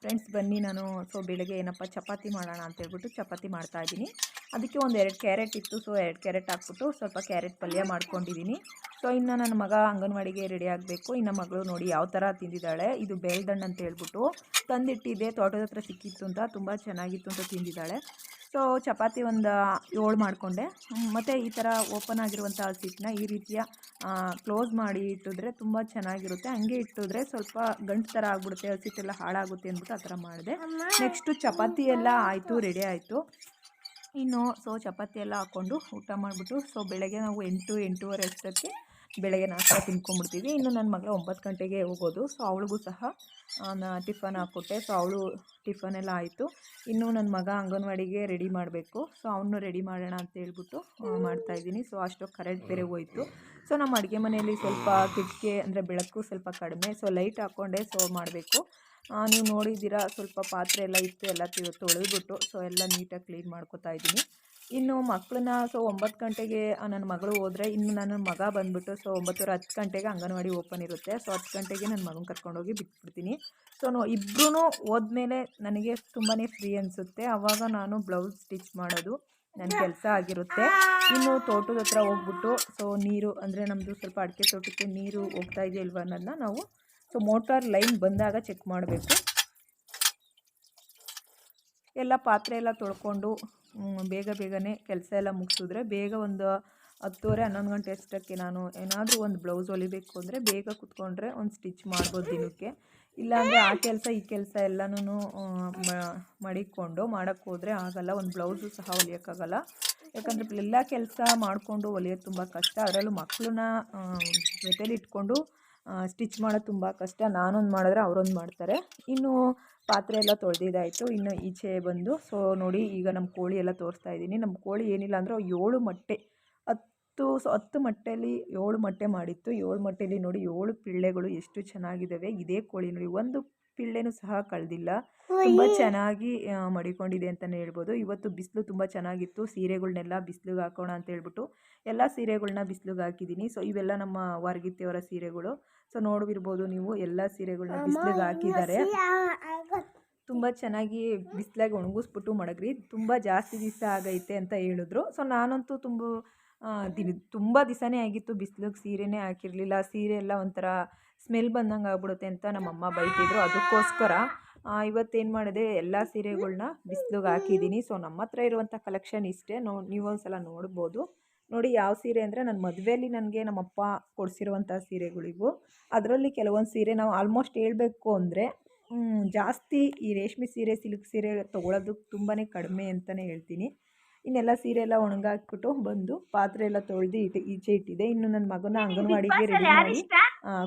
Friends ಬನ್ನಿ. ನಾನು so ಬೆಳಗ್ಗೆ ಏನಪ್ಪ, ಚಪಾತಿ ಮಾಡೋಣ ಅಂತ ಹೇಳ್ಬಿಟ್ಟು ಚಪಾತಿ ಮಾಡ್ತಾ ಇದ್ದೀನಿ. ಅದಕ್ಕೆ ಒಂದು ಎರಡು ಕ್ಯಾರೆಟ್ ಇತ್ತು. ಸೊ ಎರಡು ಕ್ಯಾರೆಟ್ ಹಾಕ್ಬಿಟ್ಟು ಸ್ವಲ್ಪ ಕ್ಯಾರೆಟ್ ಪಲ್ಯ ಮಾಡ್ಕೊಂಡಿದ್ದೀನಿ. ಸೊ ಇನ್ನು ನನ್ನ ಮಗ ಅಂಗನವಾಡಿಗೆ ರೆಡಿ ಆಗಬೇಕು. ಇನ್ನು ಮಗಳು ನೋಡಿ ಯಾವ ಥರ ತಿಂದಿದ್ದಾಳೆ. ಇದು ಬೇಲ್ದಣ್ಣು ಅಂತ ಹೇಳ್ಬಿಟ್ಟು ತಂದಿಟ್ಟಿದ್ದೆ ತೋಟದ ಹತ್ರ ಸಿಕ್ಕಿತ್ತು ಅಂತ, ತುಂಬ ಚೆನ್ನಾಗಿತ್ತು ಅಂತ ತಿಂದಿದ್ದಾಳೆ. ಸೊ ಚಪಾತಿ ಒಂದು ಏಳು ಮಾಡಿಕೊಂಡೆ. ಮತ್ತು ಈ ಥರ ಓಪನ್ ಆಗಿರುವಂಥ ಹಸಿಟ್ಟನ್ನ ಈ ರೀತಿಯ ಕ್ಲೋಸ್ ಮಾಡಿ ಇಟ್ಟಿದ್ರೆ ತುಂಬ ಚೆನ್ನಾಗಿರುತ್ತೆ. ಹಂಗೆ ಇಟ್ಟಿದ್ರೆ ಸ್ವಲ್ಪ ಗಂಟು ಥರ ಆಗ್ಬಿಡುತ್ತೆ ಹಸಿಟ್ಟೆಲ್ಲ ಹಾಳಾಗುತ್ತೆ ಅಂದ್ಬಿಟ್ಟು ಆ ಥರ ಮಾಡಿದೆ. ನೆಕ್ಸ್ಟು ಚಪಾತಿ ಎಲ್ಲ ಆಯಿತು, ರೆಡಿ ಆಯಿತು. ಇನ್ನು ಸೊ ಚಪಾತಿ ಎಲ್ಲ ಹಾಕ್ಕೊಂಡು ಊಟ ಮಾಡಿಬಿಟ್ಟು, ಸೊ ಬೆಳಗ್ಗೆ ನಾವು ಎಂಟು, ಎಂಟೂವರೆ ಅಷ್ಟಕ್ಕೆ ಬೆಳಗ್ಗೆ ನಾಷ್ಟ ತಿನ್ಕೊಂಡ್ಬಿಡ್ತೀವಿ. ಇನ್ನು ನನ್ನ ಮಗಳು ಒಂಬತ್ತು ಗಂಟೆಗೆ ಹೋಗೋದು. ಸೊ ಅವಳಿಗೂ ಸಹ ಟಿಫನ್ ಹಾಕ್ಕೊಟ್ಟೆ. ಸೊ ಅವಳು ಟಿಫನ್ ಎಲ್ಲ ಆಯಿತು. ಇನ್ನು ನನ್ನ ಮಗ ಅಂಗನವಾಡಿಗೆ ರೆಡಿ ಮಾಡಬೇಕು. ಸೊ ಅವನು ರೆಡಿ ಮಾಡೋಣ ಅಂತ ಹೇಳ್ಬಿಟ್ಟು ಮಾಡ್ತಾಯಿದ್ದೀನಿ ಸೊ ಅಷ್ಟು ಕರೆಂಟ್ ಬೇರೆ ಹೋಯಿತು. ಸೊ ನಮ್ಮ ಅಡುಗೆ ಮನೆಯಲ್ಲಿ ಸ್ವಲ್ಪ ಕಿಟಕಿ, ಅಂದರೆ ಬೆಳಕು ಸ್ವಲ್ಪ ಕಡಿಮೆ. ಸೊ ಲೈಟ್ ಹಾಕ್ಕೊಂಡೆ ಸೊ ಮಾಡಬೇಕು. ನೀವು ನೋಡಿದ್ದೀರಾ, ಸ್ವಲ್ಪ ಪಾತ್ರೆ ಎಲ್ಲ ಇತ್ತು, ಎಲ್ಲ ತೊಳೆದ್ಬಿಟ್ಟು. ಸೊ ಎಲ್ಲ ನೀಟಾಗಿ ಕ್ಲೀನ್ ಮಾಡ್ಕೊತಾ ಇದ್ದೀನಿ. ಇನ್ನು ಮಕ್ಕಳನ್ನ ಸೊ ಒಂಬತ್ತು ಗಂಟೆಗೆ ನನ್ನ ಮಗಳು ಹೋದರೆ ಇನ್ನು ನನ್ನ ಮಗ ಬಂದುಬಿಟ್ಟು ಸೊ ಒಂಬತ್ತುವರೆ ಹತ್ತು ಗಂಟೆಗೆ ಅಂಗನವಾಡಿ ಓಪನ್ ಇರುತ್ತೆ. ಸೊ ಹತ್ತು ಗಂಟೆಗೆ ನನ್ನ ಮಗನ ಕರ್ಕೊಂಡೋಗಿ ಬಿಟ್ಬಿಡ್ತೀನಿ. ಸೊ ನೋ ಇಬ್ಬರೂ ಹೋದ್ಮೇಲೆ ನನಗೆ ತುಂಬಾ ಫ್ರೀ ಅನಿಸುತ್ತೆ. ಆವಾಗ ನಾನು ಬ್ಲೌಸ್ ಸ್ಟಿಚ್ ಮಾಡೋದು ನನ್ನ ಕೆಲಸ ಆಗಿರುತ್ತೆ. ಇನ್ನು ತೋಟದ ಹತ್ರ ಹೋಗ್ಬಿಟ್ಟು, ಸೊ ನೀರು, ಅಂದರೆ ನಮ್ಮದು ಸ್ವಲ್ಪ ಅಡಿಕೆ ತೋಟಕ್ಕೆ ನೀರು ಹೋಗ್ತಾ ಇದೆಯಲ್ವ ಅನ್ನೋದನ್ನ ನಾವು, ಸೊ ಮೋಟಾರ್ ಲೈನ್ ಬಂದಾಗ ಚೆಕ್ ಮಾಡಬೇಕು. ಎಲ್ಲ ಪಾತ್ರೆ ಎಲ್ಲ ತೊಳ್ಕೊಂಡು ಬೇಗ ಬೇಗನೆ ಕೆಲಸ ಎಲ್ಲ ಮುಗಿಸಿದ್ರೆ ಬೇಗ ಒಂದು ಹತ್ತುವರೆ ಹನ್ನೊಂದು ಗಂಟೆ ಅಷ್ಟಕ್ಕೆ ನಾನು ಏನಾದರೂ ಒಂದು ಬ್ಲೌಸ್ ಹೊಲಿಬೇಕು ಅಂದರೆ ಬೇಗ ಕುತ್ಕೊಂಡ್ರೆ ಒಂದು ಸ್ಟಿಚ್ ಮಾಡ್ಬೋದು ದಿನಕ್ಕೆ. ಇಲ್ಲಾಂದರೆ ಆ ಕೆಲಸ ಈ ಕೆಲಸ ಎಲ್ಲನೂ ಮಡಿಕೊಂಡು ಮಾಡೋಕ್ಕೆ ಹೋದರೆ ಆಗಲ್ಲ. ಒಂದು ಬ್ಲೌಸು ಸಹ ಹೊಲಿಯೋಕ್ಕಾಗಲ್ಲ. ಯಾಕಂದರೆ ಎಲ್ಲ ಕೆಲಸ ಮಾಡಿಕೊಂಡು ಹೊಲಿಯೋದು ತುಂಬ ಕಷ್ಟ. ಅದರಲ್ಲೂ ಮಕ್ಕಳನ್ನ ಜೊತೇಲಿ ಇಟ್ಕೊಂಡು ಸ್ಟಿಚ್ ಮಾಡೋದು ತುಂಬ ಕಷ್ಟ. ನಾನೊಂದು ಮಾಡಿದ್ರೆ ಅವರೊಂದು ಮಾಡ್ತಾರೆ. ಇನ್ನು ಪಾತ್ರೆ ಎಲ್ಲ ತೊಳೆದಿದ್ದಾಯಿತು. ಇನ್ನು ಈಚೆ ಬಂದು, ಸೊ ನೋಡಿ ಈಗ ನಮ್ಮ ಕೋಳಿ ಎಲ್ಲ ತೋರಿಸ್ತಾ ಇದ್ದೀನಿ. ನಮ್ಮ ಕೋಳಿ ಏನಿಲ್ಲ ಅಂದರೂ ಏಳು ಮೊಟ್ಟೆ. ಸೊ ಹತ್ತು ಮೊಟ್ಟೆಯಲ್ಲಿ ಏಳು ಮೊಟ್ಟೆ ಮಾಡಿತ್ತು. ಏಳು ಮೊಟ್ಟೆಯಲ್ಲಿ ನೋಡಿ ಏಳು ಪಿಳ್ಳೆಗಳು ಎಷ್ಟು ಚೆನ್ನಾಗಿದ್ದಾವೆ. ಇದೇ ಕೋಳಿ ನೋಡಿ ಒಂದು ಪಿಳ್ಳೆನೂ ಸಹ ಕಳೆದಿಲ್ಲ. ತುಂಬ ಚೆನ್ನಾಗಿ ಮಡಿಕೊಂಡಿದೆ ಅಂತಲೇ ಹೇಳ್ಬೋದು. ಇವತ್ತು ಬಿಸಿಲು ತುಂಬ ಚೆನ್ನಾಗಿತ್ತು. ಸೀರೆಗಳನ್ನೆಲ್ಲ ಬಿಸಿಲಿಗೆ ಹಾಕೋಣ ಅಂತ ಹೇಳ್ಬಿಟ್ಟು ಎಲ್ಲ ಸೀರೆಗಳನ್ನ ಬಿಸಿಲಿಗೆ ಹಾಕಿದ್ದೀನಿ. ಸೊ ಇವೆಲ್ಲ ನಮ್ಮ ವಾರ್ಗಿತ್ತಿಯವರ ಸೀರೆಗಳು. ಸೊ ನೋಡಿರ್ಬೋದು ನೀವು ಎಲ್ಲ ಸೀರೆಗಳನ್ನ ಬಿಸಿಲಿಗೆ ಹಾಕಿದ್ದಾರೆ. ತುಂಬ ಚೆನ್ನಾಗಿ ಬಿಸಿಲಾಗಿ ಒಣಗಿಸ್ಬಿಟ್ಟು ಮಡಗ್ರಿ. ತುಂಬ ಜಾಸ್ತಿ ದಿವಸ ಆಗೈತೆ ಅಂತ ಹೇಳಿದ್ರು. ಸೊ ನಾನಂತೂ ತುಂಬ ದಿನ ತುಂಬ ದಿವಸನೇ ಆಗಿತ್ತು, ಬಿಸಿಲಿಗೆ ಸೀರೆನೇ ಹಾಕಿರಲಿಲ್ಲ, ಸೀರೆ ಎಲ್ಲ ಒಂಥರ ಸ್ಮೆಲ್ ಬಂದಂಗೆ ಆಗ್ಬಿಡುತ್ತೆ ಅಂತ ನಮ್ಮಮ್ಮ ಬೈತಿದ್ರು. ಅದಕ್ಕೋಸ್ಕರ ಇವತ್ತೇನು ಮಾಡಿದೆ, ಎಲ್ಲ ಸೀರೆಗಳನ್ನ ಬಿಸಿಲಿಗೆ ಹಾಕಿದ್ದೀನಿ. ಸೊ, ನಮ್ಮ ಹತ್ರ ಇರುವಂಥ ಕಲೆಕ್ಷನ್ ಇಷ್ಟೇ. ನೋ ನೀವು ಸಲ ನೋಡ್ಬೋದು. ನೋಡಿ ಯಾವ ಸೀರೆ ಅಂದರೆ ನನ್ನ ಮದುವೆಯಲ್ಲಿ ನನಗೆ ನಮ್ಮಪ್ಪ ಕೊಡಿಸಿರುವಂಥ ಸೀರೆಗಳಿಗೂ ಅದರಲ್ಲಿ ಕೆಲವೊಂದು ಸೀರೆ ನಾವು ಆಲ್ಮೋಸ್ಟ್ ಹೇಳಬೇಕು ಅಂದರೆ ಜಾಸ್ತಿ ಈ ರೇಷ್ಮೆ ಸೀರೆ, ಸಿಲ್ಕ್ ಸೀರೆ ತೊಗೊಳೋದು ತುಂಬಾ ಕಡಿಮೆ ಅಂತಲೇ ಹೇಳ್ತೀನಿ. ಇನ್ನೆಲ್ಲ ಸೀರೆ ಎಲ್ಲ ಒಣಗಾಕ್ಬಿಟ್ಟು ಬಂದು ಪಾತ್ರೆ ಎಲ್ಲ ತೊಳೆದು ಇಟ್ಟು ಈಚೆ ಇಟ್ಟಿದೆ. ಇನ್ನು ನನ್ನ ಮಗನ ಅಂಗನವಾಡಿಗೆ ರೆಡಿ ಮಾಡಿ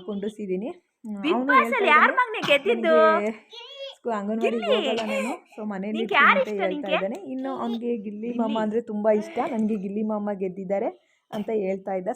ಕೊಂಡಿಸಿದ್ದೀನಿ ಅವನು ಅಂಗನವಾಡಿಗೆ ಹೋಗಲ್ಲ ನಾನು ಸೊ ಮನೇಲಿ ಅಂತ ಹೇಳ್ತಾ ಇದ್ದಾನೆ. ಇನ್ನು ಅವ್ನಿಗೆ ಗಿಲ್ಲಿ! ಮಾಮ ಅಂದರೆ ತುಂಬ ಇಷ್ಟ. ನನಗೆ ಗಿಲ್ಲಿ ಮಾಮ ಗೆದ್ದಿದ್ದಾರೆ ಅಂತ ಹೇಳ್ತಾ ಇದ್ದ.